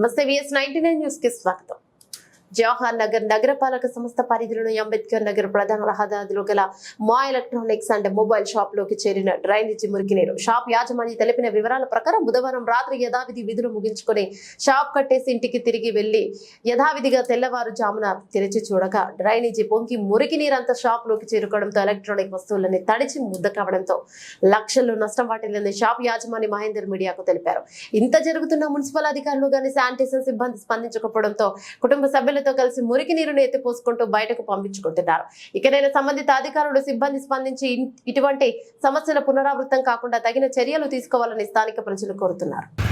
नमस्ते V S ninety nine news के स्वागत జవహర్ నగర్ నగరపాలక సంస్థ పరిధిలోని అంబేద్కర్ నగర్ ప్రధాన రహదారిలో గల మా ఎలక్ట్రానిక్స్ అండ్ మొబైల్ షాప్లోకి చేరిన డ్రైనేజీ మురికి నీరు. షాప్ యాజమాని తెలిపిన వివరాల ప్రకారం బుధవారం రాత్రి యథావిధి విధులు ముగించుకొని షాప్ కట్టేసి ఇంటికి తిరిగి వెళ్ళి యథావిధిగా తెల్లవారుజామున తెరిచి చూడగా డ్రైనేజీ పొంగి మురికి నీరంతా షాప్లోకి చేరుకోవడంతో ఎలక్ట్రానిక్ వస్తువులని తడిచి ముద్ద కావడంతో లక్షలు నష్టం వాటిల్లని షాప్ యాజమాని మహేందర్ మీడియాకు తెలిపారు. ఇంత జరుగుతున్న మున్సిపల్ అధికారులు గాని శానిటేషన్ సిబ్బంది స్పందించకపోవడంతో కుటుంబ సభ్యులు అధికారులతో కలిసి మురికి నీరును ఎత్తిపోసుకుంటూ బయటకు పంపించుకుంటున్నారు. ఇకనైనా సంబంధిత అధికారులు సిబ్బంది స్పందించి ఇటువంటి సమస్యల పునరావృతం కాకుండా తగిన చర్యలు తీసుకోవాలని స్థానిక ప్రజలు కోరుతున్నారు.